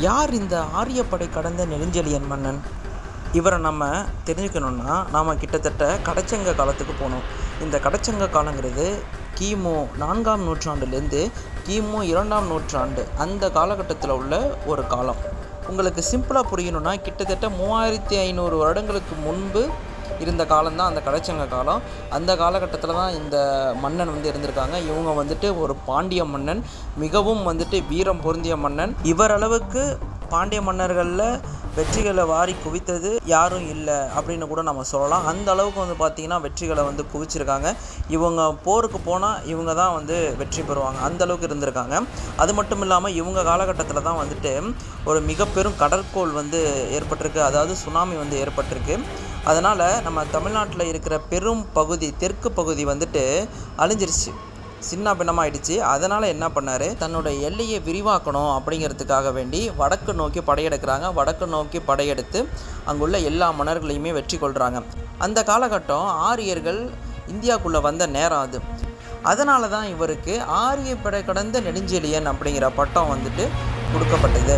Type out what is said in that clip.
யார் இந்த ஆரியப்படை கடந்த நெடுஞ்செழியன் மன்னன்? இவரை நம்ம தெரிஞ்சுக்கணுன்னா நாம் கிட்டத்தட்ட கடச்சங்க காலத்துக்கு போகணும் இந்த கடச்சங்க காலங்கிறது கிமு நான்காம் நூற்றாண்டுலேருந்து கிமு இரண்டாம் நூற்றாண்டு அந்த காலகட்டத்தில் உள்ள ஒரு காலம். உங்களுக்கு சிம்பிளாக புரியணும்னா கிட்டத்தட்ட மூவாயிரத்தி ஐநூறு வருடங்களுக்கு முன்பு இருந்த காலம்தான் அந்த கடைச்சங்க காலம். அந்த காலகட்டத்தில் தான் இந்த மன்னன் வந்து இருந்திருக்காங்க. இவங்க வந்துட்டு ஒரு பாண்டிய மன்னன் மிகவும் வந்துட்டு வீரம் பொருந்திய மன்னன். இவரளவுக்கு பாண்டிய மன்னர்களில் வெற்றிகளை வாரி குவித்தது யாரும் இல்லை அப்படின்னு கூட நம்ம சொல்லலாம். அந்த அளவுக்கு வந்து பார்த்திங்கன்னா வெற்றிகளை வந்து குவிச்சிருக்காங்க. இவங்க போருக்கு போனால் இவங்க தான் வந்து வெற்றி பெறுவாங்க. அந்த அளவுக்கு இருந்திருக்காங்க. அது மட்டும் இல்லாமல் இவங்க காலகட்டத்தில் தான் வந்துட்டு ஒரு மிக பெரும் கடற்கோள் வந்து ஏற்பட்டிருக்கு. அதாவது சுனாமி வந்து ஏற்பட்டிருக்கு. அதனால் நம்ம தமிழ்நாட்டில் இருக்கிற பெரும் பகுதி தெற்கு பகுதி வந்துட்டு அழிஞ்சிருச்சு. சின்ன பின்னமாயிடுச்சு. அதனால் என்ன பண்ணார்? தன்னோட எல்லையை விரிவாக்கணும் அப்படிங்கிறதுக்காக வேண்டி வடக்கு நோக்கி படையெடுக்கிறாங்க. வடக்கு நோக்கி படையெடுத்து அங்குள்ள எல்லா மன்னர்களையுமே வெற்றி கொள்கிறாங்க அந்த காலகட்டம் ஆரியர்கள் இந்தியாவுக்குள்ளே வந்த நேரம் அது. அதனால தான் இவருக்கு ஆரிய படை கடந்த நெடுஞ்செழியன் அப்படிங்கிற பட்டம் வந்துட்டு கொடுக்கப்பட்டது.